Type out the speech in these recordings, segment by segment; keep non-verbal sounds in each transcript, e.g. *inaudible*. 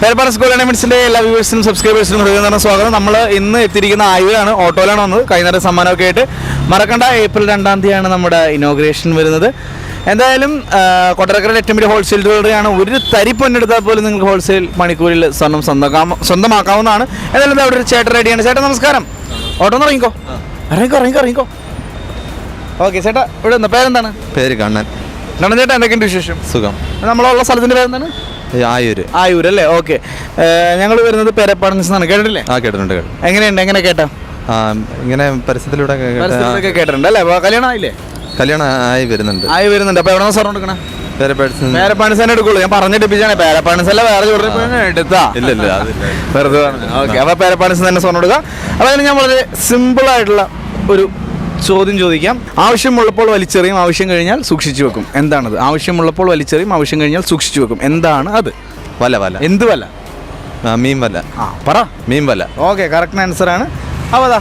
പേരപ്പാറ school എലമെന്റ്സിന്റെ എല്ലാ വ്യൂവേഴ്സിനും സബ്സ്ക്രൈബേഴ്സിനും ഹൃദയം നിറഞ്ഞ സ്വാഗതം. നമ്മൾ ഇന്ന് എത്തിയിരിക്കുന്ന ആയുവാണ് ഓട്ടോയിലാണ് വന്നത്. കൈനേരം സമ്മാനമൊക്കെ ആയിട്ട് മറക്കണ്ട ഏപ്രിൽ രണ്ടാം തീയതിയാണ് നമ്മുടെ ഇനോഗ്രേഷൻ വരുന്നത്. എന്തായാലും കൊട്ടാരക്കരയുടെ ഏറ്റവും വലിയ ഹോൾസെയിൽ ജ്വല്ലറിയാണ് ഒരു തരി പൊന്നെടുത്താൽ പോലും നിങ്ങൾക്ക് ഹോൾസെയിൽ മണിക്കൂറിൽ സ്വർണം സ്വന്തമാക്കാം സ്വന്തമാക്കാവുന്നതാണ്. എന്തായാലും അവിടെ ഒരു ചേട്ടൻ റെഡിയാണ് ചേട്ടാ നമസ്കാരം. ഓട്ടോ ഒന്ന് ഇറങ്ങിക്കോ. ഇറങ്ങിക്കോ ഇറങ്ങിക്കോ ഇറങ്ങിക്കോ. ഓക്കെ ചേട്ടാ ഇവിടെ പേരെന്താണ്? പേര് കണ്ണൻ. കണ്ണൻ ചേട്ടാ എന്തൊക്കെയുണ്ട് വിശേഷം? സുഖം. നമ്മളുള്ള സ്ഥലത്തിന്റെ പേരെന്താണ്? ആയൂര്. ആയൂർ അല്ലേ ഓക്കെ ഞങ്ങൾ വരുന്നത് പേരപ്പാടൻസ് എന്നാണ് കേട്ടിട്ടില്ലേ? ആ കേട്ടിട്ടുണ്ട് കേട്ടു എങ്ങനെയുണ്ട്? എങ്ങനെ കേട്ടോ? ഇങ്ങനെ പരസ്യത്തിലൂടെ കേട്ടിട്ടുണ്ട് അല്ലേ? കല്യാണം ആയില്ലേ? കല്യാണം ആയി വരുന്നുണ്ട്. ആയി വരുന്നുണ്ട്. അപ്പൊ എവിടെ സ്വർണം എടുക്കണേ എടുക്കുള്ളൂ. ഞാൻ പറഞ്ഞിട്ട് ഇപ്പിച്ചാണ് വേറെ എടുത്താ. ഇല്ല ഇല്ല അതില്ല വെറുതെ ഓക്കെ. അപ്പൊ പേരപ്പാണിസ് തന്നെ സ്വർണം എടുക്കുക അപ്പൊ ഞാൻ വളരെ സിമ്പിൾ ആയിട്ടുള്ള ഒരു ചോദ്യം ചോദിക്കാം. ആവശ്യമുള്ളപ്പോൾ വലിച്ചെറിയും ആവശ്യം കഴിഞ്ഞാൽ സൂക്ഷിച്ചു വെക്കും. എന്താണത്? ആവശ്യമുള്ളപ്പോൾ വലിച്ചെറിയും ആവശ്യം കഴിഞ്ഞാൽ സൂക്ഷിച്ചു വെക്കും. എന്താണ് അത്? വല വല. എന്ത് വല? ആ, മീൻ വല. ആ പറ. മീൻ വല. ഓക്കെ കറക്റ്റ് ആൻസർ ആണ്. അപ്പോൾ അതാ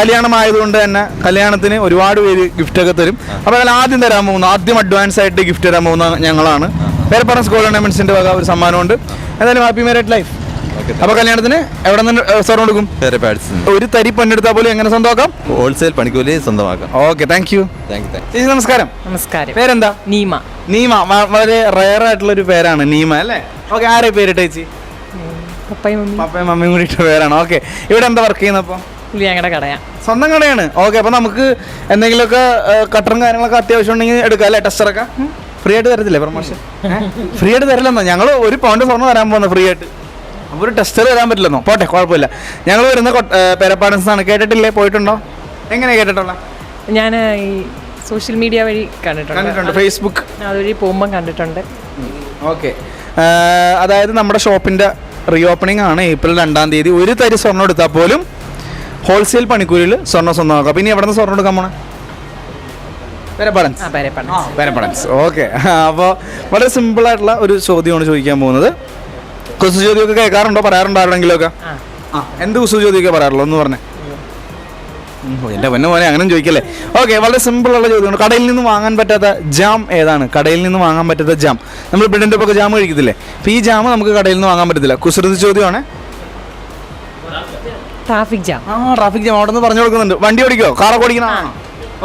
കല്യാണമായതുകൊണ്ട് തന്നെ കല്യാണത്തിന് ഒരുപാട് പേര് ഗിഫ്റ്റ് ഒക്കെ തരും. അപ്പോൾ അതിൽ ആദ്യം തരാൻ പോകുന്ന ആദ്യം അഡ്വാൻസ് ആയിട്ട് ഗിഫ്റ്റ് തരാൻ പോകുന്ന ഞങ്ങളാണ്. പേരപ്പറ പറഞ്ഞ സ്കൂൾ ടൂർണമെന്റ്സിന്റെ വക ഒരു സമ്മാനമുണ്ട്. എന്തായാലും ഹാപ്പി മാരേഡ് ലൈഫ് അപ്പോൾ കല്യാണത്തിന് എവിടെ നിന്ന് സ്വർണം കൊടുക്കും? ഒരു തരി പൊന്നെടുത്താൽ പോലും എങ്ങനെ സ്വന്തമാക്കാം? ഹോൾസെയിൽ പണിക്കൂലി സ്വന്തമാക്കാം. Okay thank you thank you ചേച്ചി നമസ്കാരം. നമസ്കാരം. പേരെന്താ? നീമ. നീമ വളരെ റയർ ആയിട്ടുള്ള ഒരു പേരാണ് നീമ അല്ലേ? ഓക്കെ ആരെ പേരിട്ട് ചേച്ചി? പപ്പയും മമ്മി പപ്പയും മമ്മിയും കൂടി ഇട്ട പേരാണ്. ഓക്കെ ഇവിടെ എന്താ വർക്ക് ചെയ്യുന്നപ്പോൾ പുള്ളി ഞങ്ങളുടെ കടയാ. സ്വന്തം കടയാണ്. ഓക്കെ അപ്പൊ നമുക്ക് എന്തെങ്കിലുമൊക്കെ കട്ടറും കാര്യങ്ങളൊക്കെ അത്യാവശ്യം ഉണ്ടെങ്കിൽ എടുക്കാം അല്ലേ? ടെസ്റ്ററൊക്കെ ഫ്രീ ആയിട്ട് തരത്തില്ലേ പ്രൊമോഷൻ ഫ്രീ ആയിട്ട് തരില്ലെന്നോ? ഞങ്ങൾ ഒരു പൗണ്ട് സ്വർണം തരാൻ പോകുന്നത് ഫ്രീ ആയിട്ട്. ഒരു ടെസ്റ്റർ വരാൻ പറ്റില്ലെന്നോ? പോട്ടെ കുഴപ്പമില്ല. ഞങ്ങൾ വരുന്ന പേരപ്പാടൻസ് ആണ്. കേട്ടിട്ടില്ലേ? പോയിട്ടുണ്ടോ? എങ്ങനെ കേട്ടിട്ടുള്ള? ഞാൻ ഈ സോഷ്യൽ മീഡിയ വഴി കണ്ടിട്ടുണ്ട്. ഫേസ്ബുക്ക് അതുവഴി പോകുമ്പം കണ്ടിട്ടുണ്ട്. ഓക്കെ. അതായത് നമ്മുടെ ഷോപ്പിന്റെ റീ ഓപ്പണിംഗ് ആണ് ഏപ്രിൽ രണ്ടാം തീയതി. ഒരു തരി സ്വർണം എടുത്താൽ പോലും ഹോൾസെയിൽ പണിക്കൂലിയിൽ സ്വർണം സ്വന്തമാക്കാം പിന്നെ എവിടെ നിന്ന് സ്വർണം എടുക്കാൻ പോണേ? പേരപ്പടൻസ്. പേരപ്പടൻസ്. ഓക്കെ. അപ്പോൾ വളരെ സിമ്പിൾ ആയിട്ടുള്ള ഒരു ചോദ്യമാണ് ചോദിക്കാൻ പോകുന്നത്. കുസു ചോദ്യമൊക്കെ കേൾക്കാറുണ്ടോ? പറയാറുണ്ടോ ആരുടെങ്കിലുമൊക്കെ? ആ. എന്ത് കുസു ചോദ്യമൊക്കെ പറയാറുള്ളൂ? ഒന്ന് പറഞ്ഞേ. എന്റെ പൊന്നു പോലെ മോനെ അങ്ങനെ ചോദിക്കല്ലേ? ഓക്കെ വളരെ സിമ്പിൾ ഉള്ള ചോദ്യമാണ്. കടയിൽ നിന്ന് വാങ്ങാൻ പറ്റാത്ത ജാം ഏതാണ്? കടയിൽ നിന്ന് വാങ്ങാൻ പറ്റാത്ത ജാം. നമ്മൾ ബ്രെഡിന്റെ ഒപ്പം ജാം കഴിക്കത്തില്ലേ? അപ്പോൾ ഈ ജാം നമുക്ക് കടയിൽ നിന്ന് വാങ്ങാൻ പറ്റത്തില്ല. കുസൃതി ചോദ്യമാണ്. Traffic jam. ആ ട്രാഫിക് ജാം. അവിടെ നിന്ന് പറഞ്ഞു കൊടുക്കുന്നുണ്ട്. വണ്ടി ഓടിക്കോ? കാറൊക്കെ ഓടിക്കണോ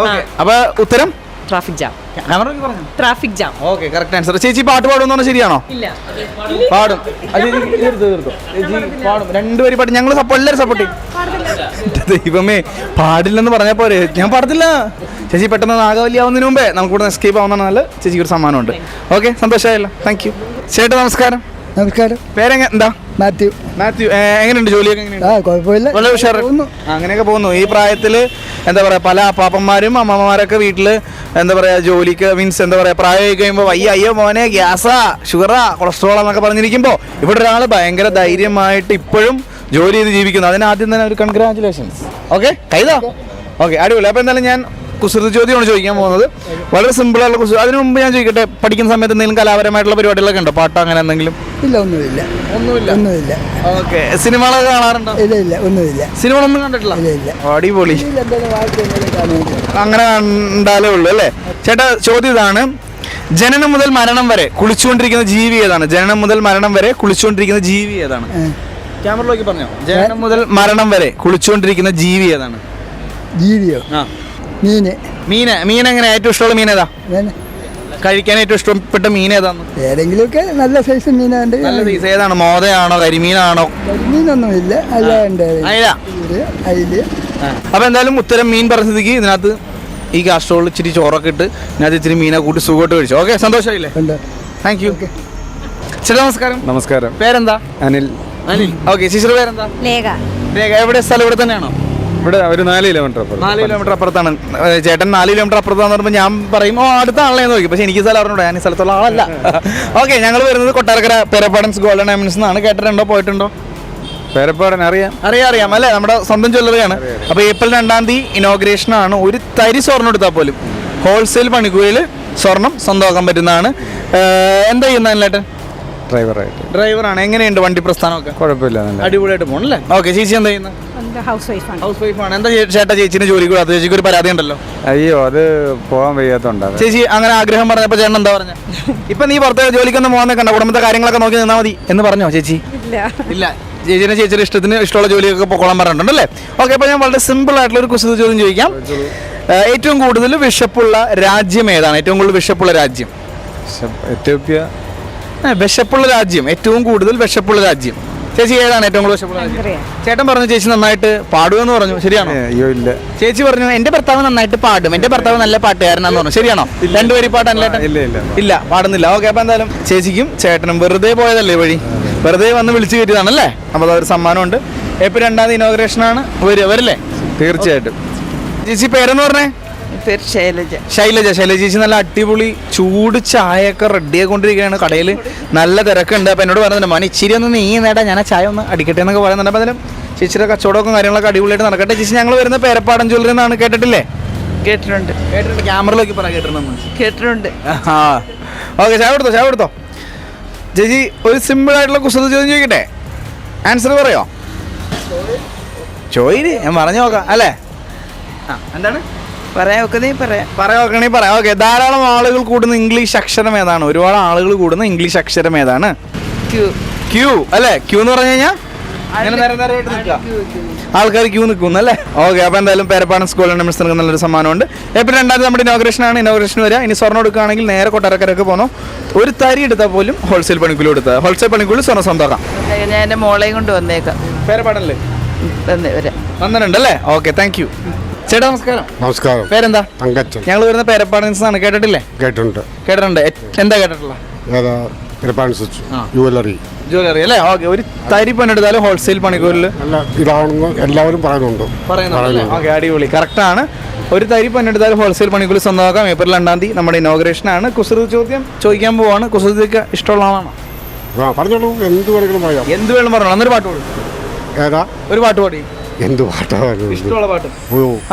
ഓക്കെ അപ്പോൾ ഉത്തരം? Traffic jam. Traffic jam okay correct answer ചേച്ചി പാട്ട് പാടും പറഞ്ഞാൽ ശരിയാണോ? ഇല്ല. പാടും. അത് ചേച്ചി തീർത്തോ, തീർത്തോ. ചേച്ചി പാടും. രണ്ടുപേരും പാടും. ഞങ്ങൾ സപ്പോർട്ട് എല്ലാവരും സപ്പോർട്ട് ചെയ്യും. ദൈവമേ പാടില്ലെന്ന് പറഞ്ഞാൽ പോരെ. ഞാൻ പാടത്തില്ല. ചേച്ചി പെട്ടെന്ന് നാഗവല്ലിയാവുന്നതിന് മുമ്പേ നമുക്ക് ഇവിടെ എസ്കേപ്പ് ആവുന്നതാണ് നല്ല ചേച്ചിക്ക് ഒരു സമ്മാനമുണ്ട്. ഓക്കെ സന്തോഷമായല്ലോ. താങ്ക് യു ചേട്ടാ നമസ്കാരം. നമസ്കാരം. പേരെങ്ങനെ എന്താ? മാത്യു. മാത്യു ഏ, എങ്ങനെയുണ്ട് ജോലിയൊക്കെ എങ്ങനെയുണ്ട്? ആ കുഴപ്പമില്ല. വളരെ ഉഷാറ്. പോകുന്നു. ആ, അങ്ങനെയൊക്കെ പോകുന്നു. ഈ പ്രായത്തിൽ എന്താ പറയാ പല അപ്പാപ്പന്മാരും അമ്മമാരൊക്കെ വീട്ടിൽ എന്താ പറയാ ജോലിക്ക് മീൻസ് എന്താ പറയാ പ്രായമായി കഴിയുമ്പോൾ അയ്യോ അയ്യോ മോനെ ഗ്യാസാ ഷുഗറാ കൊളസ്ട്രോൾ എന്നൊക്കെ പറഞ്ഞിരിക്കുമ്പോൾ ഇവിടെ ഒരാൾ ഭയങ്കര ധൈര്യമായിട്ട് ഇപ്പോഴും ജോലി ചെയ്ത് ജീവിക്കുന്നു. അതിനാദ്യം തന്നെ ഒരു കൺഗ്രാചുലേഷൻസ് ഓക്കെ കൈതാ? ഓക്കെ അടിപൊളി. അപ്പോൾ എന്തായാലും ഞാൻ കുസൃതി ചോദ്യമാണ് ചോദിക്കാൻ പോകുന്നത്. വളരെ സിമ്പിളായിട്ടുള്ള കുസൃതി. അതിനു മുമ്പ് ഞാൻ ചോദിക്കട്ടെ പഠിക്കുന്ന സമയത്ത് എന്തെങ്കിലും കലാപരമായിട്ടുള്ള പരിപാടികളൊക്കെ ഉണ്ടോ? പാട്ടോ അങ്ങനെ എന്തെങ്കിലും? ഇല്ല ഒന്നുമില്ല. ഒന്നുമില്ല. ഒന്നുമില്ല. ഓക്കെ. സിനിമകളൊക്കെ കാണാറുണ്ടോ? ഇല്ല ഇല്ല ഒന്നുമില്ല. സിനിമകളൊന്നും കണ്ടിട്ടില്ല? ഇല്ല ഇല്ല. അടിപൊളി. അങ്ങനെ കണ്ടാലേ ഉള്ളൂ അല്ലേ? ചേട്ടാ ചോദ്യം ഇതാണ്. ജനനം മുതൽ മരണം വരെ കുളിച്ചുകൊണ്ടിരിക്കുന്ന ജീവി ഏതാണ്? ജനനം മുതൽ മരണം വരെ കുളിച്ചുകൊണ്ടിരിക്കുന്ന ജീവി ഏതാണ്? ക്യാമറയിലേക്ക് പറഞ്ഞോ. ജനനം മുതൽ മരണം വരെ കുളിച്ചുകൊണ്ടിരിക്കുന്ന ജീവി ഏതാണ്? ജീവിയോ? ആ. മീന്. മീന. മീൻ എങ്ങനെ? ഏറ്റവും ഇഷ്ടമുള്ള മീൻ ഏതാ? കഴിക്കാൻ ഏറ്റവും ഇഷ്ടപ്പെട്ട മീൻ ഏതാണ് ഏതെങ്കിലുമൊക്കെ നല്ല സൈസ് മീനുണ്ട് നല്ല സൈസ് ഏതാണ്? മോതയാണോ? കരിമീനാണോ? മീനൊന്നുമില്ല അല്ലാണ്ട് അയില. അയിൽ. അപ്പൊ എന്തായാലും ഉത്തരം മീൻ പറഞ്ഞ ഇതിനകത്ത് ഈ കാസ്ട്രോളിൽ ഇച്ചിരി ചോറൊക്കെ ഇട്ട് ഇതിനകത്ത് ഇച്ചിരി മീനെ കൂട്ടി സുഖമായിട്ട് കഴിച്ചു. ഓക്കെ സന്തോഷമായില്ലേ? ഉണ്ട്. താങ്ക് യു ചേട്ടാ നമസ്കാരം. നമസ്കാരം. പേരെന്താ? അനിൽ. അനിൽ. ഓക്കെ ശിശുര പേരെന്താ? ലേഖ രേഖ. എവിടെ? സ്ഥലം ഇവിടെ തന്നെയാണോ? ഇവിടെ ഒരു നാല് കിലോമീറ്റർ അപ്പുറം നാല് കിലോമീറ്റർ അപ്പുറത്താണ്. ചേട്ടൻ നാല് കിലോമീറ്റർ അപ്പുറത്താന്ന് പറയുമ്പോൾ ഞാൻ പറയും ഓ അടുത്ത ആളെ നോക്കി പക്ഷെ എനിക്ക് സ്ഥലം അറിഞ്ഞൂടാ ഞാൻ ഈ സ്ഥലത്തുള്ള ആളല്ല. *laughs* ഓക്കെ ഞങ്ങൾ വരുന്നത് കൊട്ടാരക്കര പേരപ്പാടൻസ് ഗോൾഡൻ ഡയമണ്ട്സ് എന്നാണ്. കേട്ടിട്ടുണ്ടോ? പോയിട്ടുണ്ടോ? പേരപ്പാടൻ അറിയാം. അറിയാം അറിയാം. അല്ലേ? നമ്മുടെ സ്വന്തം ജ്വല്ലറിയാണ് അപ്പോൾ ഏപ്രിൽ രണ്ടാം തീയതി ഇനോഗ്രേഷൻ ആണ്. ഒരു തരി സ്വർണം എടുത്താൽ പോലും. ഹോൾസെയിൽ പണിക്കൂലിൽ സ്വർണം സ്വന്തമാക്കാൻ പറ്റുന്നതാണ്. എന്താ ഡ്രൈവർ ആയിട്ട്. ഡ്രൈവറായിട്ട് ഡ്രൈവറാണ് എങ്ങനെയുണ്ട് വണ്ടി പ്രസ്ഥാനമൊക്കെ? കുഴപ്പമില്ല അടിപൊളിയായിട്ട് പോകണം അല്ലേ ഓക്കെ ചേച്ചി എന്താ ചെയ്യുന്നത്? ഹൗസ് വൈഫാണ് ഹൗസ് വൈഫാണ് എന്താ ചേട്ടാ ചേച്ചിന് ജോലിക്ക് പോകാത്ത ചേച്ചിക്ക് ഒരു പരാതി ഉണ്ടല്ലോ. അയ്യോ അത് പോകാൻ വയ്യാത്തോണ്ടാണ്. ചേച്ചി അങ്ങനെ ആഗ്രഹം പറഞ്ഞപ്പോ ചേട്ടൻ എന്താ പറഞ്ഞ? ഇപ്പൊ നീ പുറത്ത് ജോലിക്കൊന്നും പോകാൻ നിൽക്കണ്ട. കുടുംബത്തെ കാര്യങ്ങളൊക്കെ നോക്കി നിന്നാ മതി എന്ന് പറഞ്ഞോ ചേച്ചി? ഇല്ല. ഇല്ല. ചേച്ചിനെ ചേച്ചിയുടെ ഇഷ്ടത്തിന് ഇഷ്ടമുള്ള ജോലിയൊക്കെ പൊക്കോളാൻ പറഞ്ഞിട്ടുണ്ടല്ലേ? ഓക്കെ അപ്പോൾ ഞാൻ വളരെ സിമ്പിൾ ആയിട്ടുള്ള ഒരു കുസൃതി ചോദ്യം ചോദിക്കാം. ഏറ്റവും കൂടുതൽ വിശപ്പുള്ള രാജ്യം ഏതാണ്? ഏറ്റവും കൂടുതൽ വിശപ്പുള്ള രാജ്യം? എത്യോപ്യ? വിശപ്പുള്ള രാജ്യം. ഏറ്റവും കൂടുതൽ വിശപ്പുള്ള രാജ്യം. ചേച്ചി ഏതാണ് ഏറ്റവും കൂടുതൽ ഇഷ്ടപ്പെടുന്നത്? ചേട്ടൻ പറഞ്ഞു ചേച്ചി നന്നായിട്ട് പാടുമെന്ന് പറഞ്ഞു. ശരിയാണോ? അയ്യോ ഇല്ല. ചേച്ചി പറഞ്ഞു എന്റെ ഭർത്താവ് നന്നായിട്ട് പാടും. എന്റെ ഭർത്താവ് നല്ല പാട്ടുകാരനാന്ന് പറഞ്ഞു. ശരിയാണോ? രണ്ടുപേരും പാട്ടല്ലേ ഇല്ല, ഇല്ല. ഇല്ല പാടുന്നില്ല. ഓക്കെ അപ്പൊ എന്തായാലും ചേച്ചിക്കും ചേട്ടനും വെറുതെ പോയതല്ലേ വഴി? വെറുതെ വന്ന് വിളിച്ചു കയറ്റിയതാണല്ലേ? അപ്പോൾ അതൊരു സമ്മാനമുണ്ട്. ഏപ്രിൽ രണ്ടാം തീയതി ഇനോഗ്രേഷൻ ആണ് വരിക വരില്ലേ? തീർച്ചയായിട്ടും. ചേച്ചി പേരെന്ന് പറഞ്ഞേ? പേര് ശൈലജ. ശൈലജ ശൈലജ ചേച്ചി നല്ല അടിപൊളി ചൂട് ചായയൊക്കെ റെഡി ആയിക്കൊണ്ടിരിക്കുകയാണ്. കടയിൽ നല്ല തിരക്കുണ്ട്. അപ്പം എന്നോട് പറഞ്ഞു മണി ഇച്ചിരി ഒന്ന് നീ നേടാ ഞാൻ ആ ചായ ഒന്ന് അടിക്കട്ടെ എന്നൊക്കെ പറയുന്നുണ്ട്. അപ്പം അതിലും ചേച്ചിയുടെ കച്ചവടമൊക്കെ കാര്യങ്ങളൊക്കെ അടിപൊളിയായിട്ട് നടക്കട്ടെ. ചേച്ചി ഞങ്ങൾ വരുന്ന പേരപ്പാടൻ ജ്വല്ലറി എന്നാണ്. കേട്ടിട്ടില്ലേ? കേട്ടിട്ടുണ്ട്. കേട്ടിട്ടുണ്ട്. ക്യാമറയിലേക്ക് പറ കേട്ടിട്ടുണ്ടെന്ന്. കേട്ടിട്ടുണ്ട്. ആ ഓക്കെ ചായ കൊടുത്തോ ചായ കൊടുത്തോ? ചേച്ചി ഒരു സിമ്പിൾ ആയിട്ടുള്ള കുസൃതി ചോദ്യം ചോദിക്കട്ടെ? ആൻസർ പറയോ? ചോയിന് ഞാൻ പറഞ്ഞു നോക്കാം അല്ലേ? ആ എന്താണ്? പറയാൻ പറയാം. പറയാൻ പറയാം. ഓക്കെ ധാരാളം ആളുകൾ കൂടുന്ന ഇംഗ്ലീഷ് അക്ഷരം ഏതാണ്? ഒരുപാട് ആളുകൾ കൂടുന്ന ഇംഗ്ലീഷ് അക്ഷരം ഏതാണ്? ക്യൂ ക്യൂ അല്ലേ? ക്യൂ എന്ന് പറഞ്ഞു കഴിഞ്ഞാൽ. ആൾക്കാർ ക്യൂ നിൽക്കുന്നു അല്ലേ? ഓക്കെ അപ്പോൾ എന്തായാലും പേരപ്പാടൻ സ്കൂൾ മിസ് നൽകുന്ന നല്ലൊരു സമ്മാനമുണ്ട്. ഏപ്രിൽ രണ്ടാം തീയതി നമ്മുടെ ഇനോഗ്രേഷൻ ആണ്. ഇനോഗ്രേഷൻ വരിക. ഇനി സ്വർണം എടുക്കുകയാണെങ്കിൽ നേരെ കൊട്ടാരക്കരക്ക് പോകണം ഒരു തരി എടുത്താൽ പോലും ഹോൾസെയിൽ പണിക്കൂലി എടുത്താൽ ഹോൾസെയിൽ പണിക്കൂലി സ്വർണം സ്വന്തമാക്കാം. ഞാൻ എന്റെ മോളെയും കൊണ്ട് വന്നേക്കാം. പേരപ്പാടല്ലേ? വന്നേ വരാം. വന്നിട്ടുണ്ട് അല്ലേ? ഓക്കെ താങ്ക് യു ചേട്ടാ നമസ്കാരം. നമസ്കാരം. പേരെന്താ? തങ്കച്ചൻ. ഞങ്ങൾ വരുന്ന പേരപ്പാടൻസ് ആണ് കേട്ടിട്ടില്ലേ? കേട്ടിട്ടുണ്ട്. കേട്ടിട്ടുണ്ട്. എ- എന്താ കേട്ടിട്ടുള്ള? പെരുപ്പാൻസിച്ച് യുവലറി ജ്വല്ലറി. അല്ലേ? ഓക്കെ ഒരു തരി പണിയെടുത്താലും ഹോൾസെയിൽ പണിക്കൂലിൽ അല്ല ഇതാണെന്ന് എല്ലാവരും പറയുന്നുണ്ട്. ഓക്കെ അടിപൊളി. കറക്റ്റ് ആണ്. ഒരു തരി പണിയെടുത്താലും ഹോൾസെയിൽ പണിക്കൂലി സ്വന്തമാക്കാം. ഏപ്രിൽ രണ്ടാം തീയതി നമ്മുടെ ഇനോഗ്രേഷൻ ആണ്. കുസൃതി ചോദ്യം ചോദിക്കാൻ പോവാണ്. കുസൃതിക്ക് ഇഷ്ടമുള്ള ആളാണോ? ആ പറഞ്ഞോളൂ. എന്ത് വേണമെങ്കിലും പറയാം. എന്ത് വേണം പറഞ്ഞു അന്നൊരു പാട്ട് പാടും. ഏതാ? ഒരു പാട്ട് പാടി. എന്ത് പാട്ടാണ് ഇഷ്ടമുള്ള പാട്ട്.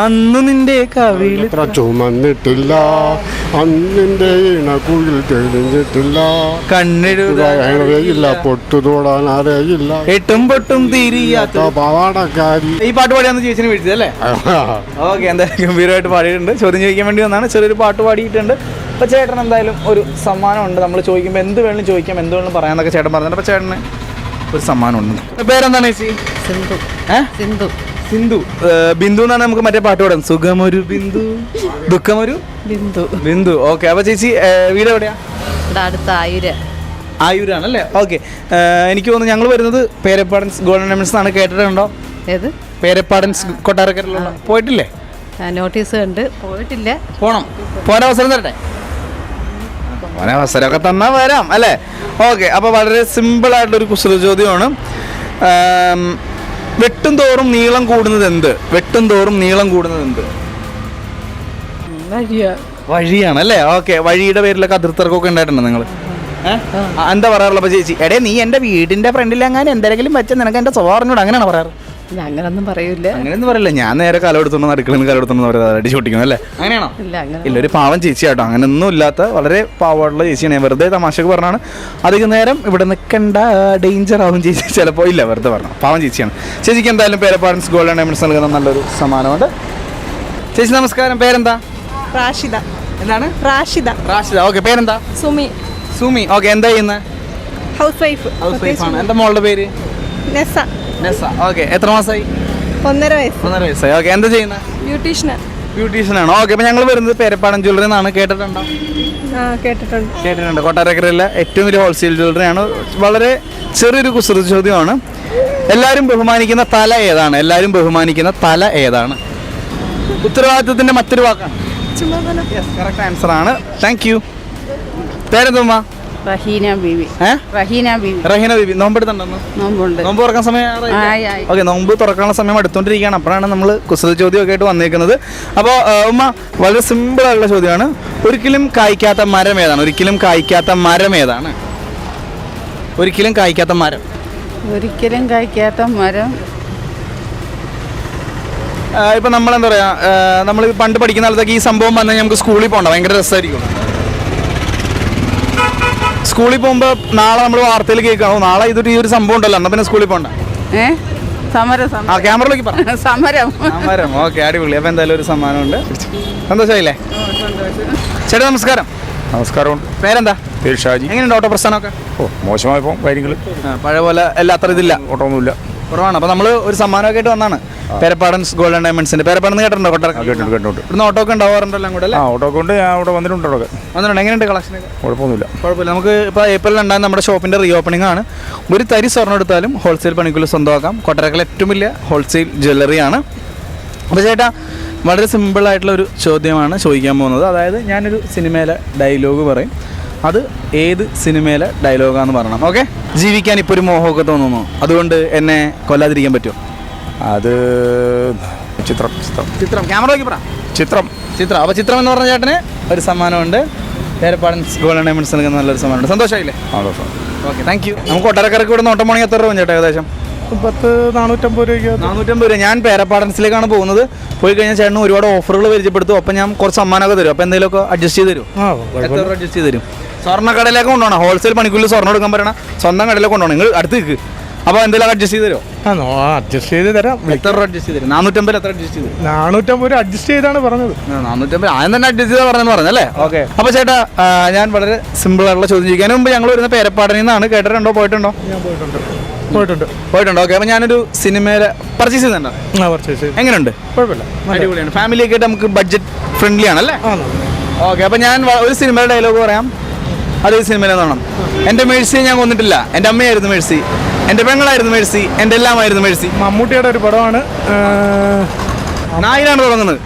അന്ന് നിന്റെ എത്ര ചുമന്നിട്ടില്ല. അന്നിന്റെ ഇണക്കുയിൽ തെളിഞ്ഞിട്ടില്ല. അറിയില്ല. പൊട്ടു തൊടാൻ അറിയില്ല എട്ടും പൊട്ടും തീരിയാത്ത പാവാടക്കാരി. ഈ പാട്ട് പാടിയാന്ന് ചേച്ചിനെ വിളിച്ചത് അല്ലേ? ഓക്കെ എന്തായാലും ഗംഭീരമായിട്ട് പാടിയിട്ടുണ്ട്. ചോദ്യം ചോദിക്കാൻ വേണ്ടി വന്നാണ്. ചെറിയൊരു പാട്ട് പാടിയിട്ടുണ്ട്. അപ്പോൾ ചേട്ടൻ എന്തായാലും ഒരു സമ്മാനമുണ്ട് നമ്മൾ ചോദിക്കുമ്പോൾ എന്ത് വേണമെങ്കിലും ചോദിക്കാം എന്ത് വേണമെങ്കിലും പറയാമെന്നൊക്കെ ചേട്ടൻ പറഞ്ഞിട്ടുണ്ട്. അപ്പോൾ ചേട്ടന് ഒരു സമ്മാനമുണ്ട് പേരെന്താണ് ചേച്ചി? സിന്ധു. സിന്ധു. സിന്ധു. ബിന്ദു എന്നാണ് നമുക്ക് മറ്റേ പാട്ട് പാടാം. സുഖമൊരു ബിന്ദു ദുഃഖമൊരു ബിന്ദു. ബിന്ദു. ഓക്കെ അപ്പൊ ചേച്ചി വീട് എവിടെയാ? അടുത്ത ആയിരം. ആയൂരാണല്ലേ? ഓക്കെ. എനിക്ക് തോന്നുന്നു ഞങ്ങൾ വരുന്നത് പേരപ്പാടൻസ് ഗോൾഡൻ ഡയമണ്ട്സ് എന്നാണ് കേട്ടിട്ടുണ്ടോ? ഏത്? പേരപ്പാടൻസ് കൊട്ടാരക്കരയിലുള്ള. പോയിട്ടില്ലേ? നോട്ടീസ് കണ്ട്. പോയിട്ടില്ല. പോണം. പോരാൻ അവസരം തരട്ടെ. പോരാൻ അവസരമൊക്കെ തന്നാൽ വരാം അല്ലേ? ഓക്കെ അപ്പോൾ വളരെ സിമ്പിൾ ആയിട്ടുള്ളൊരു കുസൃതി ചോദ്യമാണ്. ആം, വെട്ടും തോറും നീളം കൂടുന്നത് എന്ത്? വെട്ടും തോറും നീളം കൂടുന്നത് എന്ത്? വഴിയാണ് അല്ലേ? ഓക്കെ വഴിയുടെ പേരിലൊക്കെ അതിർത്തർക്കൊക്കെ ഉണ്ടായിട്ടുണ്ട് നിങ്ങൾ എന്താ പറയാറുള്ള ചേച്ചി എടേ നീ എന്റെ വീടിന്റെ ഫ്രണ്ടിൽ അങ്ങനെ എന്തെങ്കിലും വെച്ചാൽ നിനക്ക് എന്റെ സ്വഭാവം അങ്ങനെയാണ് പറയാറ്? അങ്ങനൊന്നും പറയൂല അങ്ങനെയൊന്നും പറയില്ല. ഞാൻ നേരെ കലമെടുത്തോണ്ട് അടുക്കളയിൽ കലമെടുത്തോണ്ട് പറയുന്നത് അടിച്ചു പൊട്ടിക്കുന്നു അല്ലേ? അങ്ങനെയാണോ? ഇല്ല അങ്ങനെ ഇല്ല ഒരു പാവം ചേച്ചി ആട്ടോ അങ്ങനെയൊന്നും ഇല്ലാത്ത വളരെ പാവമായിട്ടുള്ള ചേച്ചിയാണ് ഞാൻ. വെറുതെ തമാശക്ക് പറഞ്ഞാണ്. അധികം നേരം ഇവിടെ നിൽക്കണ്ട ഡേഞ്ചർ ആവും ചേച്ചി. ചിലപ്പോൾ ഇല്ല വെറുതെ പറഞ്ഞു. പാവം ചേച്ചിയാണ്. ചേച്ചിക്ക് എന്തായാലും പേരപ്പാടൻസ് ഗോൾഡൻ ഡയമണ്ട്സ് നൽകുന്ന നല്ലൊരു സമ്മാനമുണ്ട്. ചേച്ചി നമസ്കാരം. പേരെന്താ? റാഷിദ. എന്താണ്? റാഷിദ. റാഷിദ. ഓക്കെ പേരെന്താ? സുമി. സുമി. ഓക്കെ എന്താ ചെയ്യുന്നത് ഹൗസ് വൈഫ്. ഹൗസ് വൈഫ് ആണ് എന്താ മോളുടെ പേര്? നെസ നെസ ഓക്കെ എത്ര മാസമായി ഒന്നര വയസ്സ്. ഒന്നര വയസ്സായി. ഓക്കെ എന്താ ബ്യൂട്ടീഷ്യന്. ബ്യൂട്ടീഷ്യൻ ആണോ ഓക്കെ അപ്പോൾ ഞങ്ങൾ വരുന്നത് പേരപ്പാടൻ ജ്വല്ലറി എന്നാണ് കേട്ടിട്ടുണ്ടോ? കേട്ടിട്ടുണ്ട്. കേട്ടിട്ടുണ്ട്. കൊട്ടാരക്കരയിലെ ഏറ്റവും വലിയ ഹോൾസെയിൽ ജ്വല്ലറിയാണ് വളരെ ചെറിയൊരു കുസൃതി ചോദ്യമാണ്. എല്ലാവരും ബഹുമാനിക്കുന്ന തല ഏതാണ്? എല്ലാവരും ബഹുമാനിക്കുന്ന തല ഏതാണ്? ഉത്തരവാദിത്വത്തിന്റെ മറ്റൊരു വാക്കാണ്. കറക്റ്റ് ആൻസർ ആണ്. താങ്ക് യു പേരെന്തുമ്മ? റഹീന ബീവി. ഏ? റഹീന ബീവി. റഹീന ബിബി നോമ്പെടുത്തുണ്ടെന്ന് നോമ്പുണ്ട്. നോമ്പ് തുറക്കാൻ സമയം ആയി, ആയി. ഓക്കെ നോമ്പ് തുറക്കാനുള്ള സമയം അടുത്തോണ്ടിരിക്കുകയാണ്. അപ്പോഴാണ് നമ്മൾ ചോദ്യം ചോദ്യമൊക്കെ ആയിട്ട് വന്നേക്കുന്നത്. അപ്പോൾ ഉമ്മ വളരെ സിമ്പിൾ ആയിട്ടുള്ള ചോദ്യമാണ്. ഒരിക്കലും കായ്ക്കാത്ത മരം ഏതാണ്? ഒരിക്കലും കായ്ക്കാത്ത മരം ഏതാണ്? ഒരിക്കലും കായ്ക്കാത്ത മരം. ഒരിക്കലും കായ്ക്കാത്ത മരം. ഇപ്പൊ നമ്മളെന്താ പറയാ നമ്മൾ പണ്ട് പഠിക്കുന്ന കാലത്തൊക്കെ ഈ സംഭവം വന്നാൽ നമുക്ക് സ്കൂളിൽ പോകണ്ട. ഭയങ്കര രസമായിരിക്കും. സ്കൂളിൽ പോകുമ്പോൾ നാളെ നമ്മൾ വാർത്തയിൽ കേൾക്കാം. നാളെ ഇതൊരു ഈ ഒരു സംഭവം ഉണ്ടല്ലോ. എന്നാൽ പിന്നെ സ്കൂളിൽ പോകണ്ട ഏ? സമരം ആ സമരം ക്യാമറയിലേക്ക് പറ. *laughs* സമരം. സമ്മാനം ഓക്കെ അടിപൊളി. അപ്പോൾ എന്തായാലും ഒരു സമ്മാനമുണ്ട്. സന്തോഷമായില്ലേ ചേട്ടാ നമസ്കാരം. നമസ്കാരം. പേരെന്താ? പേര് ഷാജി. എങ്ങനെയുണ്ട് ഓട്ടോ പ്രസ്ഥാനമൊക്കെ? ഓ മോശമായപ്പോൾ കാര്യങ്ങൾ പഴയ പോലെ എല്ലാം അത്ര ഇതില്ല ഓട്ടമൊന്നുമില്ല. കുറവാണ്. അപ്പോൾ നമ്മൾ ഒരു സമ്മാനമൊക്കെ ആയിട്ട് വന്നാണ്. പേരപ്പാടൻസ് ഗോൾഡൻ ഡയമണ്ട്സിന്റെ. പേരപ്പാടെന്ന് കേട്ടിട്ടുണ്ടോ കേട്ടിട്ടുണ്ട് ഇവിടുന്ന് ഓട്ടോ ഒക്കെ ഉണ്ടാവാറുണ്ടല്ലോ എല്ലാം കൂടെ ആ ഓട്ടോ കൊണ്ട് ഞാൻ അവിടെ വന്നിട്ടുണ്ട് അവിടെ. വന്നിട്ടുണ്ട്. എങ്ങനെയുണ്ട് കളക്ഷനൊക്കെ കുഴപ്പമൊന്നുമില്ല. കുഴപ്പമില്ല. നമുക്ക് ഇപ്പൊ ഏപ്രിൽ രണ്ടാം നമ്മുടെ ഷോപ്പിന്റെ റീ ഓപ്പണിംഗ് ആണ്. ഒരു തരി സ്വർണം എടുത്താലും ഹോൾസെയിൽ പണിക്കുള്ള സ്വന്തമാക്കാം. കൊട്ടരക്കൽ ഏറ്റവും വലിയ ഹോൾസെയിൽ ജ്വല്ലറിയാണ് അപ്പോൾ ചേട്ടാ വളരെ സിമ്പിൾ ആയിട്ടുള്ള ഒരു ചോദ്യമാണ് ചോദിക്കാൻ പോകുന്നത്. അതായത് ഞാനൊരു സിനിമയിലെ ഡയലോഗ് പറയും. അത് ഏത് സിനിമയിലെ ഡയലോഗാന്ന് പറയണം ഓക്കെ ജീവിക്കാൻ ഇപ്പോൾ ഒരു മോഹമൊക്കെ തോന്നുന്നു. അതുകൊണ്ട് എന്നെ കൊല്ലാതിരിക്കാൻ പറ്റുമോ? അത് ചിത്രം ചിത്രം. ചിത്രം. ക്യാമറ നോക്കി പറ. ചിത്രം. ചിത്രം. അപ്പോൾ ചിത്രം എന്ന് പറഞ്ഞ ചേട്ടന് ഒരു സമ്മാനമുണ്ട്. പേരപ്പാടൻ ഗോൾഡൻ ഡയമണ്ട്സ് നൽകുന്ന നല്ലൊരു സമ്മാനമുണ്ട്. സന്തോഷമായില്ലേ? സന്തോഷം. ഓക്കെ താങ്ക് യു നമുക്ക് ഒട്ടരക്കരക്ക് ഇവിടെ നോട്ടം പോണെങ്കിൽ എത്ര രൂപ ചേട്ടാ ഏകദേശം? പത്ത് നാനൂറ്റമ്പത് രൂപയ്ക്ക് നാനൂറ്റമ്പത് രൂപ. ഞാൻ പേരപ്പാടൻസിലേക്കാണ് പോകുന്നത്. പോയി കഴിഞ്ഞാൽ ചേട്ടന് ഒരുപാട് ഓഫറുകൾ പരിചയപ്പെടുത്തും. അപ്പം ഞാൻ കുറച്ച് സമ്മാനമൊക്കെ തരും. അപ്പം എന്തെങ്കിലുമൊക്കെ അഡ്ജസ്റ്റ് ചെയ്ത് തരും. എത്ര അഡ്ജസ്റ്റ് ചെയ്ത് തരും? സ്വർണ കടയിലേക്ക് കൊണ്ടുപോകണം. ഹോൾസെയിൽ പണിക്കുള്ളിൽ സ്വർണം എടുക്കാൻ പറയണം സ്വന്തം കടയിലേക്ക് കൊണ്ടുപോകണം. നിങ്ങൾ അടുത്ത് നിൽക്ക്. അപ്പോൾ എന്തെങ്കിലും അഡ്ജസ്റ്റ് ചെയ്ത് തരുമോ? അഡ്ജസ്റ്റ് ചെയ്ത് തരാം. എത്ര രൂപ അഡ്ജസ്റ്റ് ചെയ്ത് തരും? നാനൂറ്റമ്പത് എത്ര അഡ്ജസ്റ്റ് ചെയ്ത് നാനൂറ്റമ്പത് രൂപ അഡ്ജസ്റ്റ് ചെയ്താണ് പറഞ്ഞത്. ആ, നാനൂറ്റമ്പത്. ആദ്യം തന്നെ അഡ്ജസ്റ്റ് ചെയ്താൽ പറഞ്ഞെന്ന് പറഞ്ഞല്ലേ ഓക്കെ. അപ്പോൾ ചേട്ടാ ആ, ഞാൻ വളരെ സിമ്പിൾ ആയിട്ടുള്ള ചോദ്യം ചോദിക്കാൻ മുമ്പ് ഞങ്ങൾ വരുന്ന പേരപ്പാടനിൽ നിന്നാണ് കേട്ടിട്ടുണ്ടോ? പോയിട്ടുണ്ടോ? ഞാൻ പോയിട്ടുണ്ട്. പോയിട്ടുണ്ട്. പോയിട്ടുണ്ട്? ഓക്കെ അപ്പോൾ ഞാനൊരു സിനിമയിലെ പർച്ചേസ് ചെയ്തിട്ടുണ്ടോ ആ പർച്ചേസ് എങ്ങനെയുണ്ട്? കുഴപ്പമില്ല. അടിപൊളിയാണ്. ഫാമിലി ഒക്കെ ആയിട്ട് നമുക്ക് ബഡ്ജറ്റ് ഫ്രണ്ട്ലി ആണല്ലേ? ആണോ? ഓക്കെ അപ്പോൾ ഞാൻ വ- ഒരു സിനിമയുടെ ഡയലോഗ് പറയാം. അത് ഈ നോണം എന്റെ മേഴ്സിയെ ഞാൻ കൊന്നിട്ടില്ല. എന്റെ അമ്മയായിരുന്നു മേഴ്സി. എന്റെ പെങ്ങളായിരുന്നു മേഴ്സി. എന്റെ എല്ലാമായിരുന്നു മേഴ്സി. മമ്മൂട്ടിയുടെ ഒരു പടമാണ് നായിലാണ് തുടങ്ങുന്നത്.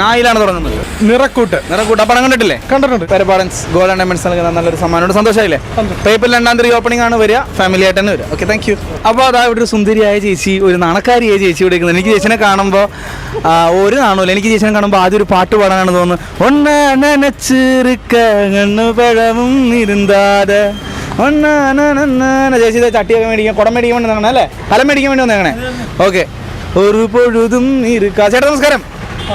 നായിലാണ് തുടങ്ങുന്നത്. നിറക്കൂട്ട്. നിറക്കൂട്ട്. പടം കണ്ടിട്ടില്ലേ? കണ്ടിട്ടുണ്ട്. പെരപാടൻസ് ഗോൾഡ് ഡയമണ്ട്സ് നൽകുന്ന നല്ലൊരു സമ്മാനമുണ്ട് സന്തോഷമായില്ലേ പേപ്പർ രണ്ടാം തീയതി ഓപ്പണിംഗ് ആണ് വരിക. ഫാമിലി ആയിട്ട് തന്നെ വരിക. ഓക്കെ താങ്ക് യു അപ്പോൾ അതാ ഇവിടെ ഒരു സുന്ദരിയായ ചേച്ചി ഒരു നാണക്കാരിയായ ചേച്ചി ഇവിടെ എനിക്ക് ചേച്ചിനെ കാണുമ്പോൾ ഒരു നാണമില്ല എനിക്ക് ചേച്ചിനെ കാണുമ്പോൾ ആദ്യം ഒരു പാട്ട് പാടാനാണ് തോന്നുന്നത്. ഒന്ന നനച്ചിരുക്ക കണ്ണു പഴവും ഇരുന്താതെ. ചേച്ചി ചട്ടിയൊക്കെ മേടിക്കാൻ കുടം മേടിക്കാൻ വേണ്ടി വന്നേക്കണേ അല്ലേ? കലം മേടിക്കാൻ വേണ്ടി വന്നേക്കണേ. ഓക്കെ ഒരു പൊഴുതും ഇരുക്കാ ചേട്ടാ നമസ്കാരം.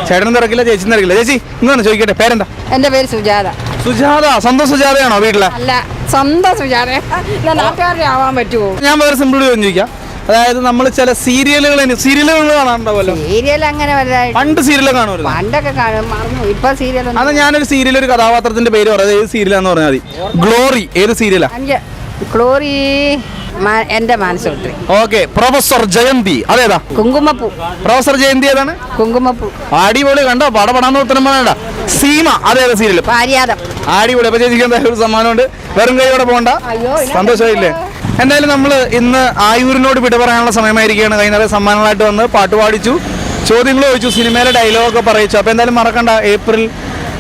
ചേട്ടനും തിരക്കില്ല ചേച്ചി തിരക്കില്ല. ചേച്ചി ഇന്നാണ് ചോദിക്കട്ടെ പേരെന്താ? എന്റെ പേര് സുജാത. സുജാത സ്വന്തം സുജാതയാണോ വീട്ടിലെ? അല്ല സ്വന്തം സുജാത. നാട്ടുകാരുടെ ആവാൻ പറ്റുമോ ഞാൻ വേറെ സിമ്പിൾ ചോദിക്കാം. അതായത് നമ്മൾ ചില സീരിയലുകൾ സീരിയലുകൾ കാണാറുണ്ടാവുമല്ലോ? സീരിയൽ അങ്ങനെ പണ്ട് സീരിയൽ കാണുമല്ലോ പണ്ടൊക്കെ മറന്നു ഇപ്പൊ സീരിയൽ അത് ഞാനൊരു സീരിയൽ ഒരു കഥാപാത്രത്തിന്റെ പേര് പറയാം ഏത് സീരിയലാന്ന് പറഞ്ഞാൽ മതി. ഗ്ലോറി ഏത് സീരിയലാ? ക്ലോറി എന്റെ മാനസപുത്രി ഓക്കെ പ്രൊഫസർ ജയന്തി അതേതാ? കുങ്കുമപ്പൂ. പ്രൊഫസർ ജയന്തി ഏതാണ്? കുങ്കുമപ്പൂ. അടിപൊളി കണ്ടോ പടപടാന്ന് ഉത്തരം പറയണ്ട സീമ അതേതാ സീരിയൽ പാരിയാതം. അടിപൊളി അപ്പൊ ചേച്ചിക്ക് എന്തായാലും ഒരു സമ്മാനമുണ്ട്. വെറും കൈയോടെ പോകണ്ട. സന്തോഷമായില്ലേ? എന്തായാലും നമ്മൾ ഇന്ന് ആയൂരിനോട് വിട പറയാനുള്ള സമയമായിരിക്കുകയാണ്. വൈകുന്നേരം സമ്മാനങ്ങളായിട്ട് വന്ന് പാട്ട് പാടിച്ചു. ചോദ്യങ്ങൾ ചോദിച്ചു സിനിമയിലെ ഡയലോഗൊക്കെ പറയിച്ചു. അപ്പോൾ എന്തായാലും മറക്കണ്ട ഏപ്രിൽ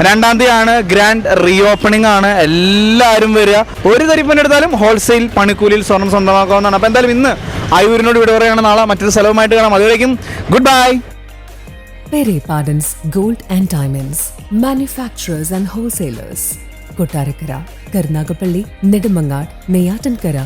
രണ്ടാം തീയതിയാണ് ഗ്രാൻഡ് റീ ഓപ്പണിംഗ് ആണ്. എല്ലാവരും വരിക. ഒരു തരിപ്പൻ എടുത്താലും ഹോൾസെയിൽ പണിക്കൂലിയിൽ സ്വർണം സ്വന്തമാക്കാവുന്നതാണ്. അപ്പോൾ എന്തായാലും ഇന്ന് ആയൂരിനോട് വിട പറയുകയാണ്. നാളെ മറ്റൊരു സ്ഥലവുമായിട്ട് കാണാം. അതുവരേക്കും good bye Pere Pardon's Gold and Diamonds, manufacturers and wholesalers. Kottarakkara Karnagapalli, Nedumangad, Neyatankara,